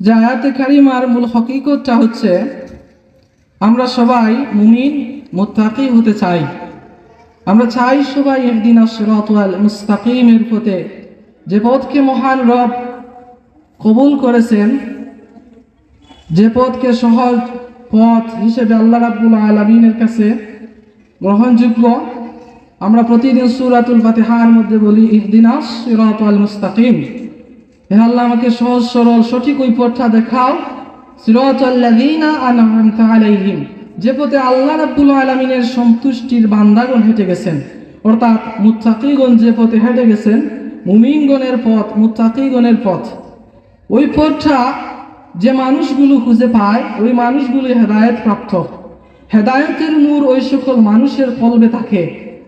যে আয়াতে কারিমার মূল হকিকতটা হচ্ছে, আমরা সবাই মুমিন, মোত্তাকি হতে চাই। আমরা চাই সবাই একদিন আসরাতাল মুস্তাকিমের পথে। যে পথকে মহান রব কবুল করেছেন, যে পথকে সহজ পথ হিসেবে আল্লাহ রাব্বুল আলমিনের কাছে গ্রহণযোগ্য, আমরা প্রতিদিন সুরাতুল ফাতিহার মধ্যে বলি ইহদিনাস সিরাতাল মুস্তাকিম। হে আল্লাহ, আমাকে সহজ, সরল, সঠিক ওই পথটা দেখাও। সিরাতাল্লাযীনা আনআমতা আলাইহিম। যে পথে আল্লাহ রাব্বুল আলামিনের সন্তুষ্টির বান্দাগণ হেঁটে গেছেন, অর্থাৎ মুত্তাকিগণ যে পথে হেঁটে গেছেন, মুমিনগণের পথ, মুত্তাকিগণের পথ। ওই পথটা যে মানুষগুলো খুঁজে পায়, ওই মানুষগুলো হেদায়েত প্রাপ্ত। হেদায়েতের নূর ওই সকল মানুষের কলবে থাকে,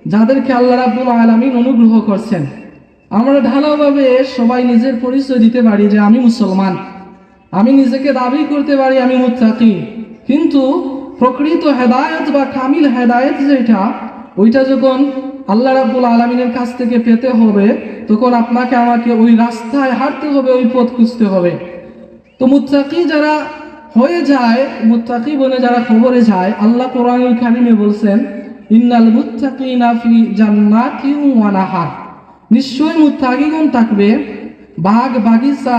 যাদেরকে আল্লাহ রাব্বুল আলামিন অনুগ্রহ করছেন। আমরা ঢালাওভাবে সবাই নিজের পরিচয় দিতে পারি যে আমি মুসলমান। আমি নিজেকে দাবি করতে পারি আমি মুত্তাকি। কিন্তু প্রকৃত হেদায়েত বা কামিল হেদায়েত যেটা, ওইটা যখন আল্লাহ রাব্বুল আলমিনের কাছ থেকে পেতে হবে, তখন আপনাকে আমাকে ওই রাস্তায় হাঁটতে হবে, ওই পথ খুঁজতে হবে। তো মুত্তাকি যারা হয়ে যায়, মুত্তাকি বলে যারা খবরে যায়, আল্লাহ কোরআনুল কারিমে বলছেন, ইন্নাল মুত্তাকিনা ফি জান্নাতি ওয়া নাহার। নিশ্চয় মুত্তাকিগণ থাকবে বাগ বাগিচা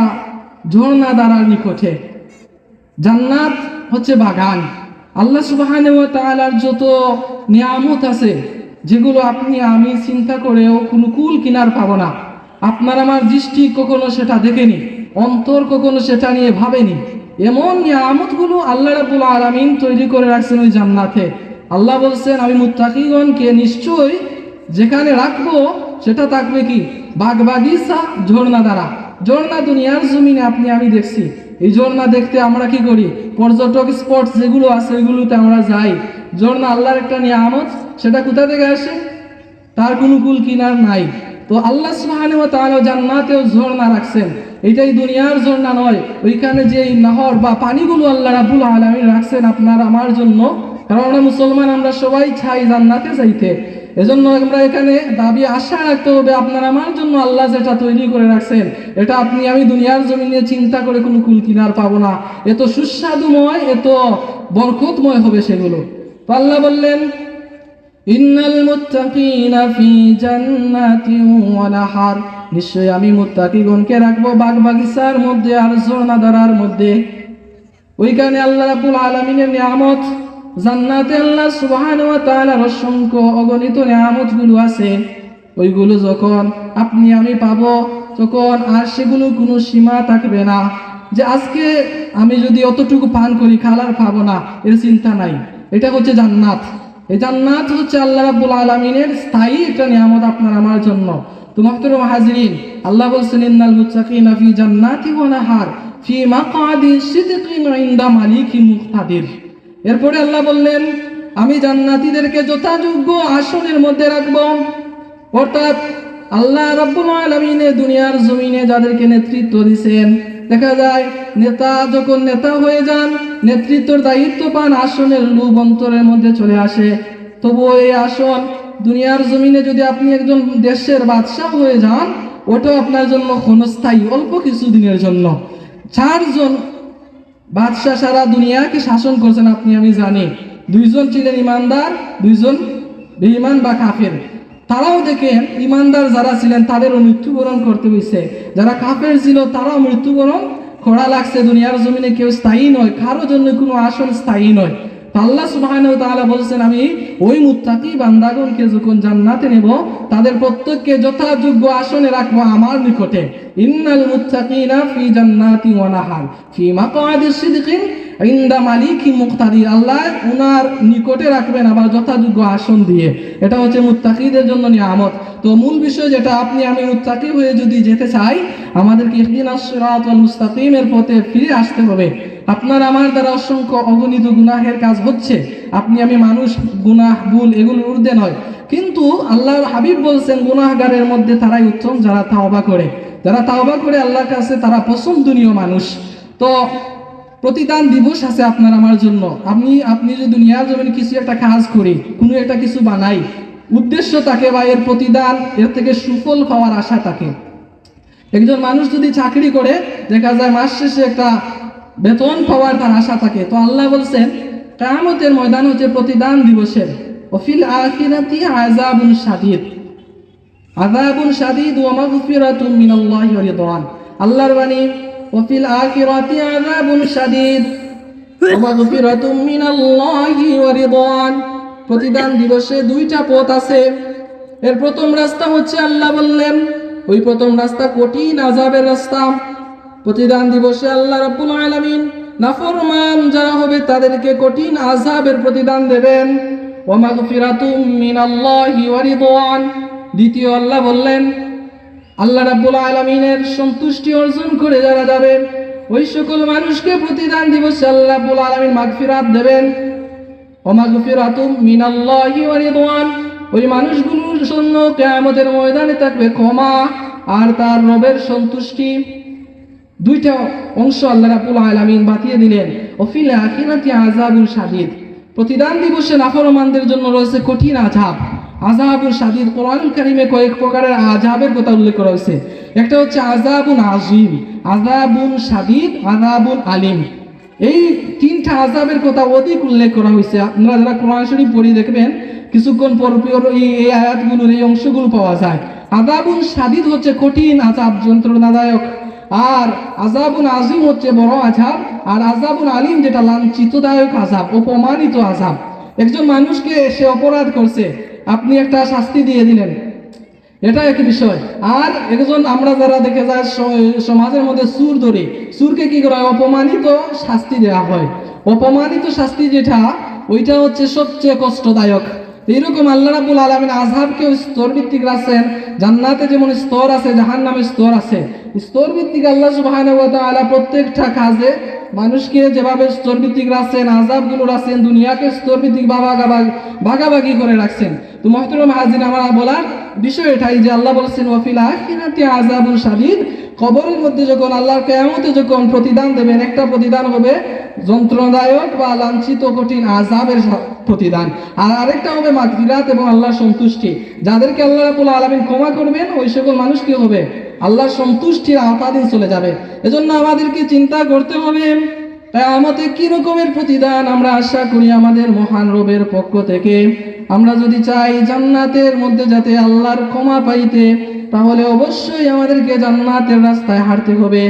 ঝর্ণা দ্বারার নিকটে। জান্নাত হচ্ছে বাগান। আল্লাহ সুবহানাহু ওয়া তাআলার যত নিয়ামত আছে, যেগুলো আপনি, আমি চিন্তা করেও কোনো কুল কিনার পাবো না। আপনার আমার দৃষ্টি কখনো সেটা দেখেনি, অন্তর কখনো সেটা নিয়ে ভাবেনি। এমন নিয়ামতগুলো আল্লাহ রাব্বুল আলামিন তৈরি করে রাখছেন ওই জান্নাতে। আল্লাহ বলছেন, আমি মুত্তাকিগণকে নিশ্চয়ই যেখানে রাখব সেটা থাকবে কি? বাগ বাগিচা ঝর্ণা দ্বারা। ঝর্ণা দুনিয়ার জমিনে আপনি, আমি দেখছি। এই ঝর্ণা দেখতে আমরা কি করি? পর্যটক স্পট যেগুলো আছে, ওইগুলোতে আমরা যাই। ঝর্ণা আল্লাহর একটা নিয়ামত, সেটা কোথা থেকে আসে? তার কোনো কুল কিনার নাই। তো আল্লাহ সুবহানাহু ওয়া তাআলা জান্নাতেও ঝর্ণা রাখছেন। এটাই দুনিয়ার ঝর্ণা নয়। ওইখানে যে নহর বা পানিগুলো আল্লাহ রাব্বুল আলামিন রাখছেন আপনার, আমার জন্য। কারণ আমরা মুসলমান, আমরা সবাই চাই জান্নাতে যাইতে। এজন্য আমরা এখানে দাবি আশা রাখতে হবে, আপনার আমার জন্য আল্লাহ যেটা তৈরি করে রাখছেন, এটা আপনি আমি দুনিয়ার জমিনে চিন্তা করে কোনো কুল কিনার পাবো না। এত সুস্বাদুময় এত বরকতময় হবে সেগুলো। তো বললেন, ইন্নাল মুত্তাকিনা ফি জান্নাতিন ওয়া নিশ্চয় আমি মুত্তাকিগণকে রাখব বাগ বাগিচার মধ্যে আর ঝর্ণা মধ্যে। ওইখানে আল্লাহ রাব্বুল আলামিনের নিয়ামত জান্নাতে আল্লাহ সুবহানাহু ওয়া তাআলার অসংখ্য অগণিত নিয়ামতগুলো আছে। ওইগুলো যখন আপনি আমি পাব, তখন আর সেগুলো কোনো সীমা থাকবে না। যে আজকে আমি যদি অতটুকু পান করি, খালার পাবো না, এর চিন্তা নাই। এটা হচ্ছে জান্নাত। এই জান্নাত হচ্ছে আল্লাহ রাব্বুল আলামিনের স্থায়ী একটা নিয়ামত আপনার আমার জন্য। তো মহতরম হাজিরিন, আল্লাহ বলছেন, ইন্নাল মুত্তাকিনা ফি জান্নাতি ওয়া নাহার ফি মাকাদি সিদকিন ইনদা মালিকিন মুক্তাদির এরপরে আল্লাহ বললেন, আমি জান্নাতিদেরকে যথাযোগ্য আসনের মধ্যে রাখব। অর্থাৎ আল্লাহ রাব্বুল আলামিনে দুনিয়ার জমিনে যাদেরকে নেতৃত্ব দিয়েছেন দেখা যায় নেতা যখন নেতা হয়ে যান, নেতৃত্বর দায়িত্ব পান আসনের লুব অন্তরের মধ্যে চলে আসে। তবুও এই আসন দুনিয়ার জমিনে যদি আপনি একজন দেশের বাদশাহ হয়ে যান, ওটাও আপনার জন্য ক্ষণস্থায়ী, অল্প কিছু দিনের জন্য। চারজন বাদশাহ সারা দুনিয়াকে শাসন করছেন, আপনি, আমি জানি। দুইজন ছিলেন ইমানদার, দুইজন বেঈমান বা কাফের। তারাও দেখেন, ইমানদার যারা ছিলেন, তাদেরও মৃত্যুবরণ করতে হয়েছে যারা কাফের ছিল, তারাও মৃত্যুবরণ করা লাগছে। দুনিয়ার জমিনে কেউ স্থায়ী নয়, কারও জন্য কোনো আসন স্থায়ী নয়। আল্লাহ সুবহানাহু তাহলে বলছেন, আমি ওই মুত্তাকি বান্দাগণকে যখন জান্নাতে নেব, তাদের প্রত্যেককে যথাযোগ্য আসনে রাখব আমার নিকটে। ইন্নাল মুত্তাকিনা ফি জান্নাতি ওয়া নাহার, ফি মাকআদি সিদকিন ইনদা মালিকি মুক্তাদির আল্লাহ উনার নিকটে রাখবেন আবার যথাযোগ্য আসন দিয়ে। এটা হচ্ছে মুত্তাকিদের জন্য নিয়ামত। তো মূল বিষয় যেটা, আপনি আমি মুত্তাকি হয়ে যদি যেতে চাই, আমাদেরকে ইহদিনাস সিরাতাল মুস্তাকিমের পথে ফিরে আসতে হবে। আপনার আমার দ্বারা অসংখ্য অগণিত গুনাহের কাজ হচ্ছে। আপনি আমি মানুষ, গুনাহ, ভুল, এগুলোর ঊর্ধ্বে নয়। কিন্তু আল্লাহর হাবিব বলছেন, গুনাহগারের মধ্যে তারাই উত্তম, যারা তাওবা করে। যারা তাওবা করে, আল্লাহর কাছে তারা পছন্দনীয় মানুষ। তো প্রতিদান দিবস আছে আপনার আমার জন্য। আপনি আপনি যদি দুনিয়ার জমিনে কিছু একটা কাজ করি, কোনো একটা কিছু বানাই, উদ্দেশ্য থাকে বা এর প্রতিদান, এর থেকে সুফল পাওয়ার আশা থাকে। একজন মানুষ যদি চাকরি করে, দেখা যায় মাস শেষে একটা বেতন পাওয়ার তার আশা থাকে। তো আল্লাহ বলছেন কামতের ময়দান হচ্ছে প্রতিদান দিবসের। অফিল আখিরাতি আযাবুন শাদীদ। আজাবুন শাদীদ ওয়া মাগফিরাতুম মিনাল্লাহি ওয়া রিদওয়ান। আল্লাহর বাণী আখিরাতি আযাবুন শাদীদ ওয়া মাগফিরাতুম মিনাল্লাহি ওয়া রিদওয়ান প্রতিদান দিবসে দুইটা পথ আছে। এর প্রথম রাস্তা হচ্ছে আল্লাহ বললেন, ওই প্রথম রাস্তা কঠিন আজাবের রাস্তা। প্রতিদান দিবসে আল্লাহ রাব্বুল আলামিন নাফরমান যারা হবে তাদেরকে কঠিন আযাবের প্রতিদান দেবেন। ওয়া মাগফিরাতুম মিনাল্লাহি ওয়া রিদওয়ান। দ্বিতীয় আল্লাহ বললেন আল্লাহ রাব্বুল আলামিনের সন্তুষ্টি অর্জন করে যারা যাবে, ওই সকল মানুষকে প্রতিদান দিবসে আল্লাহ রাব্বুল আলামিন মাগফিরাত দেবেন। ওয়া মাগফিরাতুম মিনাল্লাহি ওয়া রিদওয়ান। ওই মানুষগুলোর জন্য কিয়ামতের ময়দানে থাকবে ক্ষমা আর তার রবের সন্তুষ্টি। দুইটা অংশ আল্লাহ রাব্বুল আলামিন বাতিয়ে দিলেন। ওফিল আখিরাতি আযাবুল শাদীদ। প্রতিদান দিবসে নাফরমানদের জন্য রয়েছে কঠিন আযাব। আযাবুল শাদীদ। কোরআনুল কারিমে কয়েক প্রকারের আযাবের কথা উল্লেখ করা হয়েছে। একটা হচ্ছে আযাবুন আজিম আযাবুন শাদীদ, আযাবুন আলিম। এই তিনটা আযাবের কথা অধিক উল্লেখ করা হয়েছে। আপনারা যারা কোরআন শরীফ পড়ি দেখবেন, কিছুক্ষণ পর এই এই আয়াতগুলোর, এই অংশগুলো পাওয়া যায়। আযাবুন শাদীদ হচ্ছে কঠিন আযাব, যন্ত্রণাদায়ক। আর আজাবুন আজিম হচ্ছে বড় আজাব আর আজাবুন আলিম যেটা লাঞ্ছিতদায়ক আজাব অপমানিত আজাব একজন মানুষকে সে অপরাধ করছে আপনি একটা শাস্তি দিয়ে দিলেন। এটা একই বিষয়। আর একজন আমরা যারা দেখে যায় সমাজের মধ্যে সুর ধরি, সুরকে কি করা হয়? অপমানিত শাস্তি দেওয়া হয়। অপমানিত শাস্তি যেটা, ওইটা হচ্ছে সবচেয়ে কষ্টদায়ক। এইরকম আল্লাহ রাবুল আলমিন আজহাবকে স্তর ভিত্তিক রাখছেন। জান্নাতে যেমন স্তর আছে জাহান নামে স্তর আছে। স্তর ভিত্তিক আল্লাহ সুবাহ প্রত্যেকটা কাজে মানুষকে যেভাবে স্তরভিত্তিক রাখছেন আজাবগুলো রাখছেন দুনিয়াকে স্তরভিত্তিক ভাগাভাগি করে রাখছেন। তো মহতরম হাজির আমার বলার বিষয় এটাই যে আল্লাহ বলছেন, ওয়াফিল আখিরাতি আযাবুন শাদীদ। কবরের মধ্যে যখন আল্লাহর কেয়ামতে যখন প্রতিদান দেবেন, একটা প্রতিদান হবে যন্ত্রণাদায়ক বা লাঞ্ছিত কঠিন আযাবের সা- প্রতিদান। আর আরেকটা হবে মাগফিরাত এবং আল্লাহর সন্তুষ্টি। যাদেরকে আল্লাহ রাব্বুল আলামিন ক্ষমা করবেন, ওই সকল মানুষ কি হবে আল্লাহর সন্তুষ্টির আওতাধীন চলে যাবে। এজন্য আমাদেরকে চিন্তা করতে হবে তাই আমাদের কি রকমের প্রতিদান আমরা আশা করি আমাদের মহান রবের পক্ষ থেকে। আমরা যদি চাই জান্নাতের মধ্যে যাতে আল্লাহর ক্ষমা পাইতে, তাহলে অবশ্যই আমাদেরকে জান্নাতের রাস্তায় হাঁটতে হবে।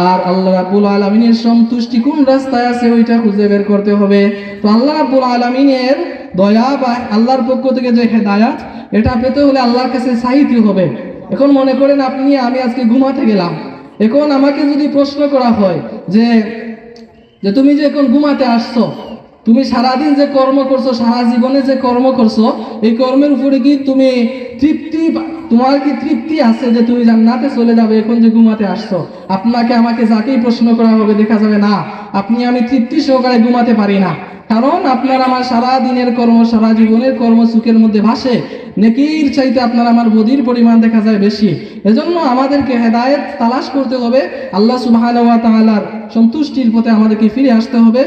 আর আল্লাহ রাব্বুল আলমিনের সন্তুষ্টি কোন রাস্তায় আছে ওইটা খুঁজে বের করতে হবে। তো আল্লাহ রাব্বুল আলমিনের দয়া বা আল্লাহর পক্ষ থেকে যে হেদায়াত, এটা পেতে হলে আল্লাহর কাছে চাইতে হবে। এখন মনে করেন আপনি, আমি আজকে ঘুমাতে গেলাম। এখন আমাকে যদি প্রশ্ন করা হয় যে যে তুমি যে এখন ঘুমাতে আসছো, তুমি সারাদিন যে কর্ম করছ, সারা জীবনে যে কর্ম করছ, এই কর্মের উপরে কি তুমি তৃপ্তি, তোমার কি তৃপ্তি আছে যে তুমি জান্নাতে চলে যাবে এখন যে ঘুমাতে আসছো? আপনাকে আমাকে যাকেই প্রশ্ন করা হবে দেখা যাবে না। আপনি, আমি তৃপ্তি সহকারে ঘুমাতে পারি না। কারণ আপনার আমার সারা দিনের কর্ম, সারা জীবনের কর্ম সুখের মধ্যে ভাসে। নেকির চাইতে আপনার আমার বদির পরিমাণ দেখা যায় বেশি। এজন্য আমাদেরকে হেদায়েত তালাশ করতে হবে। আল্লাহ সুবাহ সন্তুষ্টির পথে আমাদেরকে ফিরে আসতে হবে।